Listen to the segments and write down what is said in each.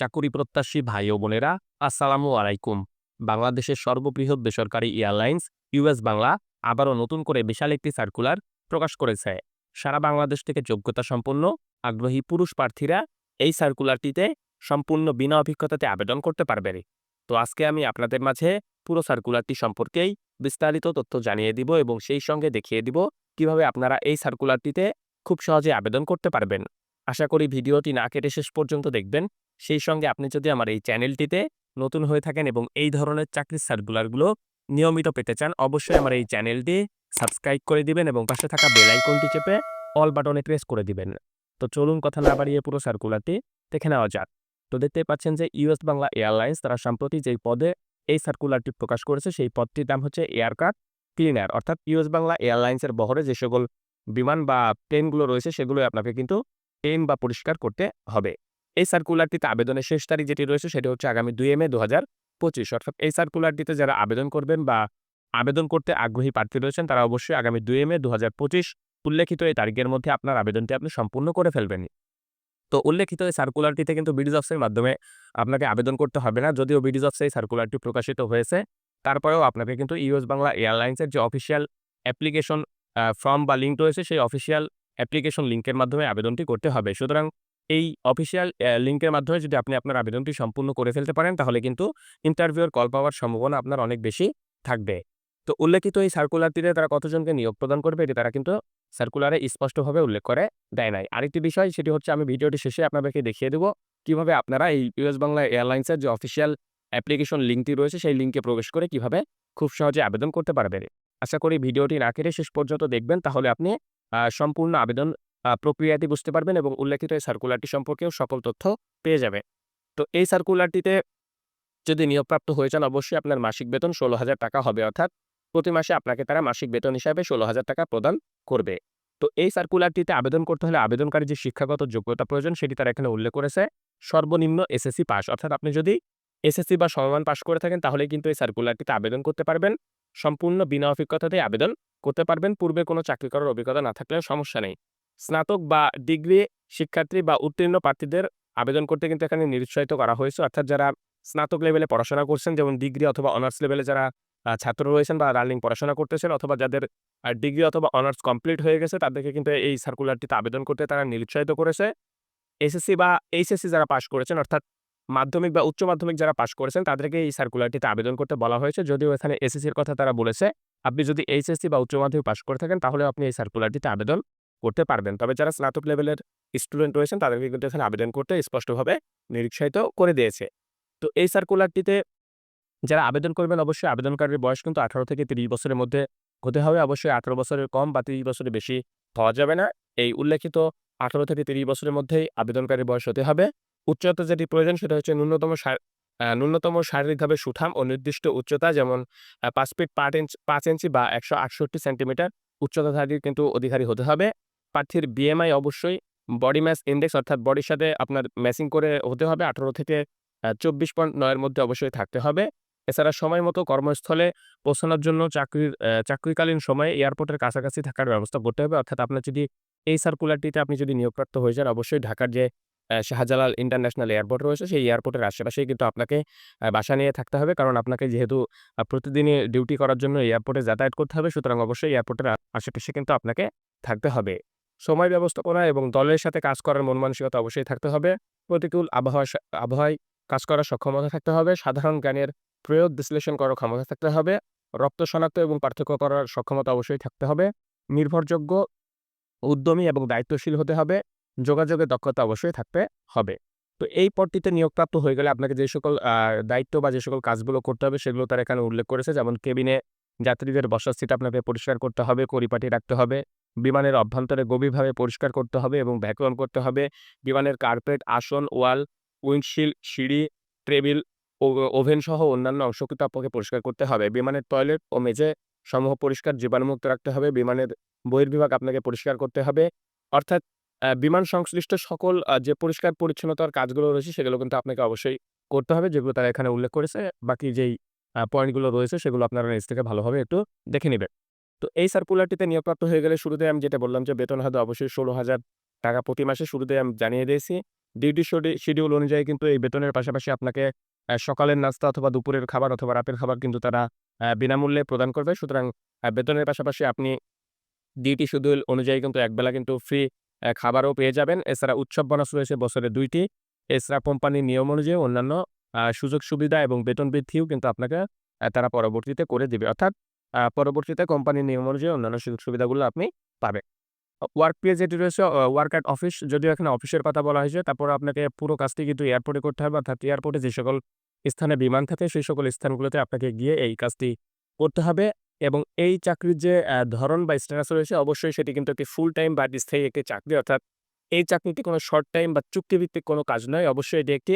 চাকুরি প্রত্যাশী ভাই ও বোনেরা, আসসালামু আলাইকুম। বাংলাদেশের সর্ববৃহৎ বেসরকারি এয়ারলাইন্স ইউএস বাংলা, আবারও নতুন করে বিশাল একটি সার্কুলার প্রকাশ করেছে। সারা বাংলাদেশ থেকে যোগ্যতা সম্পন্ন, আগ্রহী পুরুষ প্রার্থীরা এই সার্কুলারটিতে সম্পূর্ণ বিনা অভিজ্ঞতাতে আবেদন করতে পারবে তো আজকে আমি আপনাদের মাঝে পুরো সার্কুলারটি সম্পর্কেই বিস্তারিত তথ্য জানিয়ে দিব এবং সেই সঙ্গে দেখিয়ে দিব কীভাবে আপনারা এই সার্কুলারটিতে খুব সহজে আবেদন করতে পারবেন। আশা করি ভিডিওটি না কেটে শেষ পর্যন্ত দেখবেন। সেই সঙ্গে আপনি যদি আমার এই চ্যানেলটিতে নতুন হয়ে থাকেন এবং এই ধরনের চাকরির সার্কুলারগুলো নিয়মিত পেতে চান, অবশ্যই আমার এই চ্যানেলটি সাবস্ক্রাইব করে দিবেন এবং পাশে থাকা বেল আইকনটি চেপে অল বাটনে প্রেস করে দিবেন। তো চলুন কথা না বাড়িয়ে পুরো সার্কুলারটি দেখে নেওয়া যাক। তো দেখতে পাচ্ছেন যে ইউএস বাংলা এয়ারলাইন্স তারা সম্প্রতি যেই পদে এই সার্কুলারটি প্রকাশ করেছে, সেই পদটির নাম হচ্ছে এয়ারক্রাফট ক্লিনার। অর্থাৎ ইউএস বাংলা এয়ারলাইন্সের বহরে যে সকল বিমান বা প্লেনগুলো রয়েছে সেগুলো আপনাকে কিন্তু ক্লিন বা পরিষ্কার করতে হবে। এই সার্কুলারটিতে আবেদনের শেষ তারিখ যেটি রয়েছে সেটি হচ্ছে আগামী দুই মে দু হাজার পঁচিশ। অর্থাৎ এই সার্কুলারটিতে যারা আবেদন করবেন বা আবেদন করতে আগ্রহী প্রার্থী রয়েছেন, তারা অবশ্যই আগামী দুই মে দু হাজার পঁচিশ উল্লেখিত এই তারিখের মধ্যে আপনার আবেদনটি আপনি সম্পূর্ণ করে ফেলবেন। তো উল্লেখিত এই সার্কুলারটিতে কিন্তু বিডিজ অফসের মাধ্যমে আপনাকে আবেদন করতে হবে না, যদিও বিডিজ অফসে এই সার্কুলারটি প্রকাশিত হয়েছে। তারপরেও আপনাকে কিন্তু ইউএস বাংলা এয়ারলাইন্সের যে অফিসিয়াল অ্যাপ্লিকেশন ফর্ম বা লিঙ্ক রয়েছে, সেই অফিসিয়াল অ্যাপ্লিকেশন লিঙ্কের মাধ্যমে আবেদনটি করতে হবে। সুতরাং এই অফিসিয়াল লিঙ্কের মাধ্যমে যদি আপনি আপনার আবেদনটি সম্পূর্ণ করে ফেলতে পারেন, তাহলে কিন্তু ইন্টারভিউর কল পাওয়ার সম্ভাবনা আপনার অনেক বেশি থাকবে। তো উল্লেখিত এই সার্কুলারটিতে তারা কতজনকে নিয়োগ প্রদান করবে, এটি তারা কিন্তু সার্কুলারে স্পষ্টভাবে উল্লেখ করে দেয় নাই। আরেকটি বিষয়, সেটি হচ্ছে আমি ভিডিওটি শেষে আপনাদেরকে দেখিয়ে দেবো, কীভাবে আপনারা এই ইউএস বাংলা এয়ারলাইন্সের যে অফিসিয়াল অ্যাপ্লিকেশন লিঙ্কটি রয়েছে, সেই লিঙ্কে প্রবেশ করে কীভাবে খুব সহজে আবেদন করতে পারবেন। আশা করি ভিডিওটি না কেটে শেষ পর্যন্ত দেখবেন, তাহলে আপনি সম্পূর্ণ আবেদন প্রক্রিয়াটি বুঝতে পারবেন এবং উল্লেখিত এই সার্কুলারটি সম্পর্কেও সকল তথ্য পেয়ে যাবে তো এই সার্কুলারটিতে যদি নিয়োগপ্রাপ্ত হয়ে যান, অবশ্যই আপনার মাসিক বেতন ষোলো হাজার টাকা হবে, অর্থাৎ প্রতি মাসে আপনাকে তারা মাসিক বেতন হিসাবে ষোলো হাজার টাকা প্রদান করবে। তো এই সার্কুলারটিতে আবেদন করতে হলে আবেদনকারী যে শিক্ষাগত যোগ্যতা প্রয়োজন, সেটি তারা এখানে উল্লেখ করেছে। সর্বনিম্ন এসএসসি পাস অর্থাৎ আপনি যদি এসএসসি বা সমমান পাশ করে থাকেন তাহলে কিন্তু এই সার্কুলারটিতে আবেদন করতে পারবেন। সম্পূর্ণ বিনা অভিজ্ঞতাতে আবেদন করতে পারবেন। পূর্বে কোনো চাকরি করার অভিজ্ঞতা না থাকলেও সমস্যা নেই। স্নাতক বা ডিগ্রি শিক্ষার্থী বা উত্তীর্ণ প্রার্থীদের আবেদন করতে কিন্তু এখানে নিরুৎসাহিত করা হয়েছে। অর্থাৎ যারা স্নাতক লেভেলে পড়াশোনা করছেন, যেমন ডিগ্রি অথবা অনার্স লেভেলে যারা ছাত্র রয়েছেন বা রানিং পড়াশোনা করতেছেন অথবা যাদের ডিগ্রি অথবা অনার্স কমপ্লিট হয়ে গেছে, তাদেরকে কিন্তু এই সার্কুলারটিতে আবেদন করতে তারা নিরুৎসাহিত করেছে। এসএসসি বা এইচএসসি যারা পাশ করেছেন, অর্থাৎ মাধ্যমিক বা উচ্চ মাধ্যমিক যারা পাশ করেছেন, তাদেরকে এই সার্কুলারটিতে আবেদন করতে বলা হয়েছে। যদিও এখানে এসএসসির কথা তারা বলেছে, আপনি যদি এইচএসসি বা উচ্চ মাধ্যমিক পাশ করে থাকেন তাহলে আপনি এই সার্কুলারটিতে আবেদন করতে পারবেন। তবে যারা স্নাতক লেভেলের স্টুডেন্ট রয়েছেন, তাদেরকে কিন্তু এখানে আবেদন করতে স্পষ্টভাবে নিরুৎসাহিত করে দিয়েছে। তো এই সার্কুলারটিতে যারা আবেদন করবেন, অবশ্যই আবেদনকারীর বয়স কিন্তু আঠারো থেকে তিরিশ বছরের মধ্যে হতে হবে। অবশ্যই আঠারো বছরের কম বা তিরিশ বছরের বেশি হওয়া যাবে না। এই উল্লেখিত আঠারো থেকে তিরিশ বছরের মধ্যেই আবেদনকারীর বয়স হতে হবে। উচ্চতা যেটি প্রয়োজন, সেটা হচ্ছে ন্যূনতম ন্যূনতম শারীরিকভাবে সুঠাম ও নির্দিষ্ট উচ্চতা, যেমন পাঁচ ফিট পাঁচ ইঞ্চ, পাঁচ ইঞ্চি বা একশো আটষট্টি সেন্টিমিটার উচ্চতাধারীর কিন্তু অধিকারী হতে হবে। প্রার্থীর বিএমআই অবশ্যই বডি ম্যাস ইন্ডেক্স অর্থাৎ বডির সাথে আপনার ম্যাচিং করে হতে হবে। আঠারো থেকে চব্বিশ পয়েন্ট নয়ের মধ্যে অবশ্যই থাকতে হবে। এছাড়া সময় মতো কর্মস্থলে পৌঁছানোর জন্য চাকরির চাকরিকালীন সময়ে এয়ারপোর্টের কাছাকাছি থাকার ব্যবস্থা করতে হবে। অর্থাৎ আপনার যদি এই সার্কুলারটিতে আপনি যদি নিয়োগপ্রাপ্ত হয়ে যান, অবশ্যই ঢাকার যে শাহজালাল ইন্টারন্যাশনাল এয়ারপোর্ট রয়েছে, সেই এয়ারপোর্টের আশেপাশেই কিন্তু আপনাকে বাসা নিয়ে থাকতে হবে। কারণ আপনাকে যেহেতু প্রতিদিনই ডিউটি করার জন্য এয়ারপোর্টে যাতায়াত করতে হবে, সুতরাং অবশ্যই এয়ারপোর্টের আশেপাশে কিন্তু আপনাকে থাকতে হবে। সময় ব্যবস্থাপনা এবং দলের সাথে কাজ করার মন মানসিকতা অবশ্যই থাকতে হবে। প্রতিকূল আবহাওয়া আবহাওয়ায় কাজ করার সক্ষমতা থাকতে হবে। সাধারণ জ্ঞানের প্রয়োগ, বিশ্লেষণ করার ক্ষমতা থাকতে হবে। রক্ত শনাক্ত এবং পার্থক্য করার সক্ষমতা অবশ্যই থাকতে হবে। নির্ভরযোগ্য, উদ্যমী এবং দায়িত্বশীল হতে হবে। যোগাযোগের দক্ষতা অবশ্যই থাকতে হবে। তো এই পদটিতে নিয়োগপ্রাপ্ত হয়ে গেলে আপনাকে যে সকল দায়িত্ব বা যে সকল কাজগুলো করতে হবে সেগুলো তারা এখানে উল্লেখ করেছে। যেমন কেবিনে যাত্রীদের বসার সিট আপনাকে পরিষ্কার করতে হবে, পরিপাটি রাখতে হবে। বিমানের অভ্যন্তরে গভীরভাবে পরিষ্কার করতে হবে এবং ভ্যাকুয়াম করতে হবে। বিমানের কার্পেট আসন ওয়াল উইন্ডশিল্ড সিঁড়ি টেবিল ওভেন সহ অন্যান্য অংশ কিন্তু আপনাকে পরিষ্কার করতে হবে। বিমানের টয়লেট ও মেঝে সমূহ পরিষ্কার, জীবাণুমুক্ত রাখতে হবে। বিমানের বহির্বিভাগ আপনাকে পরিষ্কার করতে হবে। অর্থাৎ বিমান সংশ্লিষ্ট সকল যে পরিষ্কার পরিচ্ছন্নতার কাজগুলো রয়েছে সেগুলো কিন্তু আপনাকে অবশ্যই করতে হবে, যেগুলো তারা এখানে উল্লেখ করেছে। বাকি যেই পয়েন্টগুলো রয়েছে সেগুলো আপনারা নিজ থেকে ভালোভাবে একটু দেখে নেবেন। তো এই সার্কুলারটিতে নিয়োগপ্রাপ্ত হয়ে গেলে শুরুতে আমি যেটা বললাম যে বেতন হয়তো অবশ্যই ষোলো হাজার টাকা প্রতি মাসে শুরুতে আমি জানিয়ে দিয়েছি ডিউটি শডি শিডিউল অনুযায়ী কিন্তু এই বেতনের পাশাপাশি আপনাকে সকালের নাস্তা অথবা দুপুরের খাবার অথবা রাতের খাবার কিন্তু তারা বিনামূল্যে প্রদান করবে। সুতরাং বেতনের পাশাপাশি আপনি ডিউটি শিডিউল অনুযায়ী কিন্তু একবেলা কিন্তু ফ্রি খাবারও পেয়ে যাবেন। এছাড়া উৎসব বোনাস রয়েছে বছরে ২ টি। এছাড়া কোম্পানির নিয়ম অনুযায়ী অন্যান্য সুযোগ সুবিধা এবং বেতন বৃদ্ধিও কিন্তু আপনাকে তারা পরবর্তীতে করে দিবে। অর্থাৎ পরবর্তীতে কোম্পানির নিয়ম অনুযায়ী অন্যান্য সুযোগ সুবিধাগুলো আপনি পাবেন। ওয়ার্ক প্লেস যেটি রয়েছে ওয়ার্ক অ্যাট অফিস যদিও এখানে অফিসের কথা বলা হয়েছে। তারপর আপনাকে পুরো কাজটি কিন্তু এয়ারপোর্টে করতে হবে। অর্থাৎ এয়ারপোর্টে যে সকল স্থানে বিমান থাকে, সেই সকল স্থানগুলোতে আপনাকে গিয়ে এই কাজটি করতে হবে এবং এই চাকরির যে ধরন বা স্ট্যাটাস রয়েছে, অবশ্যই সেটি কিন্তু একটি ফুল টাইম বা স্থায়ী একটি চাকরি। অর্থাৎ এই চাকরিটি কোনো শর্ট টাইম বা চুক্তিভিত্তিক কোনো কাজ নয়। অবশ্যই এটি একটি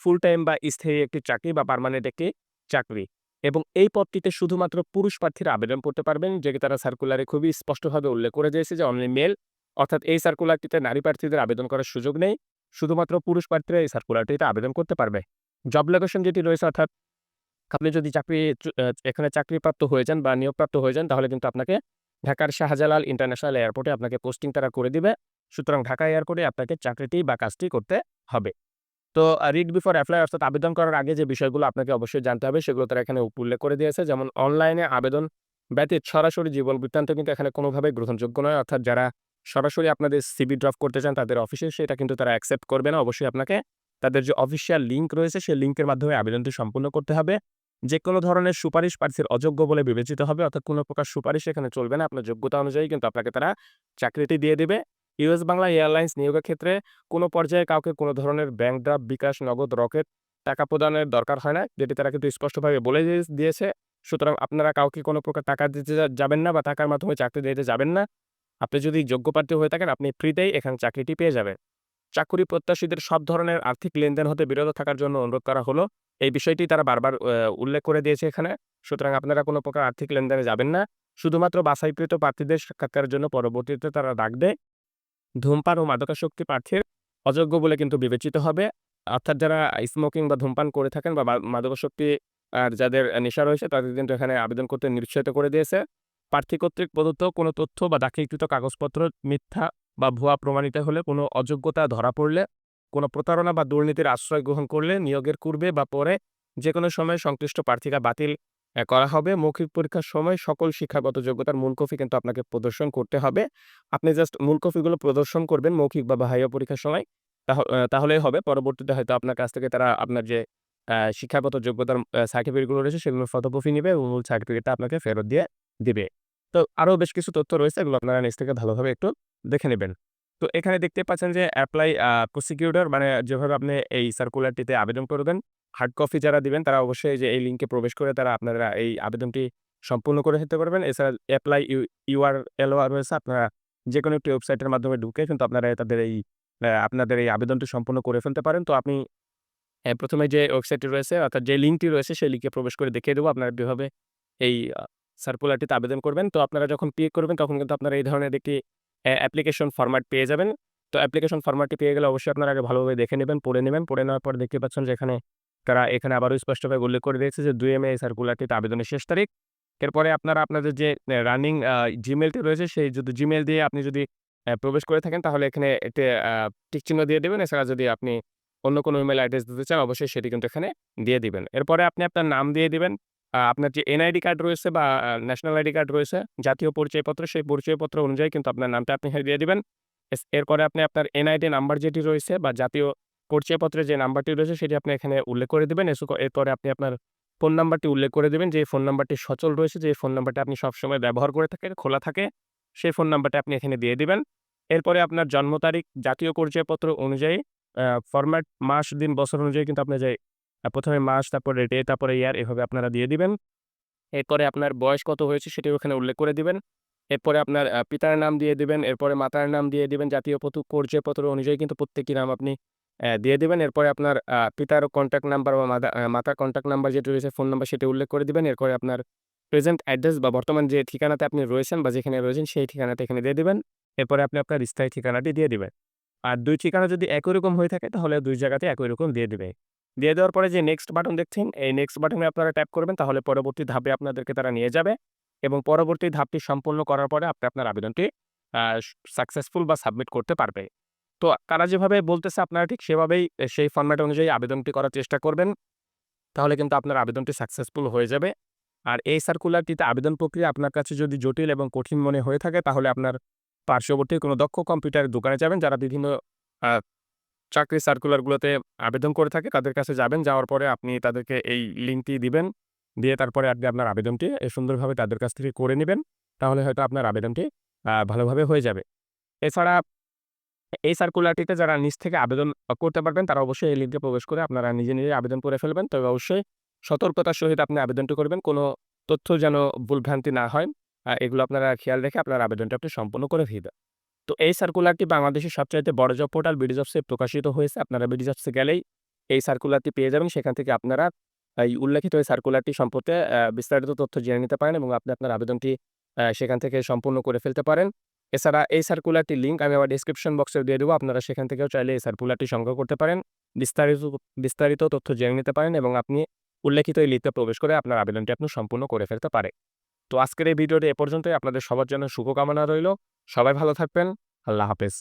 ফুল টাইম বা স্থায়ী একটি চাকরি বা পার্মানেন্ট একটি চাকরি এবং এই পদটিতে শুধুমাত্র পুরুষ প্রার্থীরা আবেদন করতে পারবেন। যেটি তারা সার্কুলারে খুবই স্পষ্টভাবে উল্লেখ করে দিয়েছে যে অনলি মেল অর্থাৎ এই সার্কুলারটিতে নারী প্রার্থীদের আবেদন করার সুযোগ নেই। শুধুমাত্র পুরুষ প্রার্থীরা এই সার্কুলারটিতে আবেদন করতে পারবে। জব লোকেশন যেটি রয়েছে, অর্থাৎ আপনি যদি চাকরি, এখানে চাকরিপ্রাপ্ত হয়ে যান বা নিয়োগপ্রাপ্ত হয়ে যান, তাহলে কিন্তু আপনাকে ঢাকার শাহজালাল ইন্টারন্যাশনাল এয়ারপোর্টে আপনাকে পোস্টিং তারা করে দিবে। সুতরাং ঢাকা এয়ারপোর্টে আপনাকে চাকরিটি বা কাজটি করতে হবে। তো রিড বিফোর অ্যাপ্লাই অর্থাৎ আবেদন করার আগে যে বিষয়গুলো আপনাকে অবশ্যই জানতে হবে সেগুলো তারা এখানে উল্লেখ করে দিয়েছে। যেমন অনলাইনে আবেদন ব্যতীত সরাসরি জীবন বৃত্তান্ত কিন্তু এখানে কোনোভাবেই গ্রহণযোগ্য নয়। অর্থাৎ যারা সরাসরি আপনাদের সিবি ড্রপ করতে চান তাদের অফিসে সেটা কিন্তু তারা অ্যাকসেপ্ট করবে না। অবশ্যই আপনাকে তাদের যে অফিসিয়াল লিঙ্ক রয়েছে সেই লিঙ্কের মাধ্যমে আবেদনটি সম্পূর্ণ করতে হবে। যেকোনো ধরনের সুপারিশ প্রার্থীর অযোগ্য বলে বিবেচিত হবে। অর্থাৎ কোনো প্রকার সুপারিশ এখানে চলবে না। আপনার যোগ্যতা অনুযায়ী কিন্তু আপনাকে তারা চাকরিটি দিয়ে দিবে। ইউএস বাংলা এয়ারলাইন্স নিয়োগের ক্ষেত্রে কোনো পর্যায়ে কাউকে কোনো ধরনের ব্যাংক ড্রাফট, বিকাশ, নগদ, রকেট টাকা প্রদানের দরকার হয় না। যেটি তারা কিন্তু স্পষ্টভাবে বলে দিয়েছে। সুতরাং আপনারা কাউকে কোনো প্রকার টাকা দিতে যাবেন না বা টাকার মাধ্যমে চাকরি দিতে যাবেন না। আপনি যদি যোগ্য প্রার্থী হয়ে থাকেন আপনি ফ্রিতেই এখানে চাকরিটি পেয়ে যাবেন। চাকরি প্রত্যাশীদের সব ধরনের আর্থিক লেনদেন হতে বিরত থাকার জন্য অনুরোধ করা হলো। এই বিষয়টি তারা বারবার উল্লেখ করে দিয়েছে এখানে। সুতরাং আপনারা কোনো প্রকার আর্থিক লেনদেনে যাবেন না। শুধুমাত্র বাছাইকৃত প্রার্থীদের সাক্ষাৎকারের জন্য পরবর্তীতে তারা ডাক দেয়। ধূমপান ও মাদকাসক্তি প্রার্থীর অযোগ্য বলে কিন্তু বিবেচিত হবে। অর্থাৎ যারা স্মোকিং বা ধূমপান করে থাকেন বা মাদকাসক্তি আর যাদের নেশা রয়েছে তাদের কিন্তু এখানে আবেদন করতে নিরুৎসাহিত করে দিয়েছে। প্রার্থী কর্তৃক প্রদত্ত কোনো তথ্য বা দাখিলকৃত কাগজপত্র মিথ্যা বা ভুয়া প্রমাণিত হলে কোনো অযোগ্যতা ধরা পড়লে, কোনো প্রতারণা বা দুর্নীতির আশ্রয় গ্রহণ করলে নিয়োগের পূর্বে বা পরে যেকোনো সময় সংশ্লিষ্ট প্রার্থীরা বাতিল করা হবে। মৌখিক পরীক্ষার সময় সকল শিক্ষাগত যোগ্যতার মূল কপি কিন্তু আপনাকে প্রদর্শন করতে হবে। আপনি জাস্ট মূল কপিগুলো প্রদর্শন করবেন মৌখিক বা ভাইবা পরীক্ষার সময়। তাহ তাহলেই হবে। পরবর্তীতে হয়তো আপনার কাছ থেকে তারা আপনার যে শিক্ষাগত যোগ্যতার সার্টিফিকেটগুলো রয়েছে সেগুলোর ফটোকপি নেবে এবং মূল সার্টিফিকেটটা আপনাকে ফেরত দিয়ে দিবে। তো আরও বেশ কিছু তথ্য রয়েছে, এগুলো আপনারা নিজ থেকে ভালোভাবে একটু দেখে নিবেন। তো এখানে দেখতে পাচ্ছেন যে অ্যাপ্লাই প্রসিকিউটর মানে যেভাবে আপনি এই সার্কুলারটিতে আবেদন করবেন, হার্ড কপি যারা দিবেন তারা অবশ্যই যে এই লিঙ্কে প্রবেশ করে তারা আপনারা এই আবেদনটি সম্পূর্ণ করে নিতে পারবেন। এছাড়া অ্যাপ্লাই ইউ ইউআরএলও রয়েছে। আপনারা যেকোনো একটি ওয়েবসাইটের মাধ্যমে ঢুকে কিন্তু আপনারা তাদের এই আপনাদের এই আবেদনটি সম্পূর্ণ করে ফেলতে পারেন। তো আপনি প্রথমে ১ম এ যে ওয়েবসাইটটি রয়েছে অর্থাৎ যে লিঙ্কটি রয়েছে সেই লিঙ্কে প্রবেশ করে দেখিয়ে দেবো আপনারা কীভাবে এই সার্কুলারটিতে আবেদন করবেন। তো আপনারা যখন ক্লিক করবেন তখন কিন্তু আপনারা এই ধরনের একটি অ্যাপ্লিকেশন ফরম্যাট পেয়ে যাবেন। তো অ্যাপ্লিকেশন ফরম্যাটটি পেয়ে গেলে অবশ্যই আপনারা আগে ভালোভাবে দেখে নেবেন, পড়ে নেবেন। পড়ে নেওয়ার পর দেখতে পাচ্ছেন যে এখানে তারা এখানে আবারও স্পষ্টভাবে উল্লেখ করে দিয়েছে যে ২ মে এই সার্কুলারটিতে আবেদনের শেষ তারিখ। এরপরে আপনারা আপনাদের যে রানিং আ জিমেইলটি রয়েছে সেই যদি জিমেইল দিয়ে আপনি যদি প্রবেশ করে থাকেন তাহলে এখানে একটি আ টিক চিহ্ন দিয়ে দিবেন। এছাড়া যদি আপনি অন্য কোনো ইমেল অ্যাড্রেস দিতে চান অবশ্যই সেটি কিন্তু এখানে দিয়ে দিবেন। এরপরে আপনি আপনার নাম দিয়ে দিবেন। আপনার যে এনআইডি কার্ড রয়েছে বা ন্যাশনাল আইডি কার্ড রয়েছে, জাতীয় পরিচয়পত্র সেই পরিচয়পত্র অনুযায়ী কিন্তু আপনার নামটা আপনি এখানে দিয়ে দিবেন। এরপরে আপনি আপনার এনআইডি নাম্বার যেটি রয়েছে বা জাতীয় পরিচয়পত্রে যে নাম্বারটি রয়েছে সেটি আপনি এখানে উল্লেখ করে দিবেন। এরপরে আপনি আপনার ফোন নাম্বারটি উল্লেখ করে দিবেন যে ফোন নাম্বারটি সচল রয়েছে, যে ফোন নাম্বারটি আপনি সবসময় ব্যবহার করে থাকেন, খোলা থাকে সেই ফোন নাম্বারটা আপনি এখানে দিয়ে দিবেন। এরপরে আপনার জন্ম তারিখ জাতীয় পরিচয়পত্র অনুযায়ী ফরম্যাট মাস, দিন, বছর অনুযায়ী কিন্তু আপনি যে আ ১ম এ মাস, তারপরে ডে, তারপরে ইয়ার এভাবে আপনারা দিয়ে দিবেন। এরপরে আপনার বয়স কত হয়েছে সেটিও এখানে উল্লেখ করে দিবেন। এরপরে আপনার পিতার নাম দিয়ে দিবেন, এরপরে মাতার নাম দিয়ে দিবেন। জাতীয় পতু পরিচয়পত্র অনুযায়ী কিন্তু প্রত্যেকটি নাম আপনি দিয়ে দিবেন। এরপরে আপনার পিতার কনট্যাক্ট নাম্বার বা মাতা মাতার কনট্যাক্ট নাম্বার যেটি রয়েছে ফোন নাম্বার সেটি উল্লেখ করে দিবেন। এরপরে আপনার প্রেজেন্ট অ্যাড্রেস বা বর্তমান যে ঠিকানাতে আপনি রয়েছেন বা যেখানে রয়েছেন সেই ঠিকানাতে এখানে দিয়ে দিবেন। এরপরে আপনি আপনার স্থায়ী ঠিকানাটি দিয়ে দিবেন। আর দুই ঠিকানা যদি একই রকম হয়ে থাকে তাহলে দুই জায়গাতে একই রকম দিয়ে দিবে। দিয়ে দেওয়ার পরে যে নেক্সট বাটন দেখছেন, এই নেক্সট বাটনে আপনারা ট্যাপ করবেন, তাহলে পরবর্তী ধাপে আপনাদেরকে তারা নিয়ে যাবে এবং পরবর্তী ধাপটি সম্পূর্ণ করার পরে আপনি আপনার আবেদনটি সাকসেসফুল বা সাবমিট করতে পারবে। তো তারা যেভাবে বলতেছে আপনারা ঠিক সেভাবেই, সেই ফর্ম্যাট অনুযায়ী আবেদনটি করার চেষ্টা করবেন। তাহলে কিন্তু আপনার আবেদনটি সাকসেসফুল হয়ে যাবে। আর এই সার্কুলারটিতে আবেদন প্রক্রিয়া আপনার কাছে যদি জটিল এবং কঠিন মনে হয়ে থাকে, তাহলে আপনার পার্শ্ববর্তী কোনো দক্ষ কম্পিউটারের দোকানে যাবেন, যারা বিভিন্ন আ চাকরির সার্কুলারগুলোতে আবেদন করে থাকে তাদের কাছে যাবেন। যাওয়ার পরে আপনি তাদেরকে এই লিঙ্কটি দিবেন। দিয়ে তারপরে আপনি আপনার আবেদনটি সুন্দরভাবে তাদের কাছ থেকে করে নিবেন। তাহলে হয়তো আপনার আবেদনটি ভালোভাবে হয়ে যাবে। এছাড়া এই সার্কুলারটিতে যারা নিজ থেকে আবেদন করতে পারবেন তারা অবশ্যই এই লিঙ্কে প্রবেশ করে আপনারা নিজে, নিজে আবেদন করে ফেলবেন। তবে অবশ্যই সতর্কতার সহিত আপনি আবেদনটি করবেন। কোনো তথ্য যেন ভুলভ্রান্তি না হয়। এগুলো আপনারা খেয়াল রেখে আপনার আবেদনটা আপনি সম্পূর্ণ করে দিবেন। তো এই সার্কুলারটি বাংলাদেশের সবচাইতে বড় জব পোর্টাল বিডি জবসে প্রকাশিত হয়েছে। আপনারা বিডি জবসে গেলেই এই সার্কুলারটি পেয়ে যাবেন। সেখান থেকে আপনারা এই উল্লেখিত এই সার্কুলারটি সম্পর্কে বিস্তারিত তথ্য জেনে নিতে পারেন এবং আপনি আপনার আবেদনটি সেখান থেকে সম্পূর্ণ করে ফেলতে পারেন। এছাড়া এই সার্কুলারটির লিঙ্ক আমি আমার ডেসক্রিপশন বক্সে দিয়ে দেবো। আপনারা সেখান থেকেও চাইলে এই সার্কুলারটি সংগ্রহ করতে পারেন। বিস্তারিত বিস্তারিত তথ্য জেনে নিতে পারেন এবং আপনি উল্লেখিত এই লিঙ্কে প্রবেশ করে আপনার আবেদনটি আপনি সম্পূর্ণ করে ফেলতে পারেন। তো আজকের এই ভিডিওটি এ পর্যন্তই। আপনাদের সবার জন্য শুভকামনা রইল সবাই ভালো থাকবেন। আল্লাহ হাফেজ।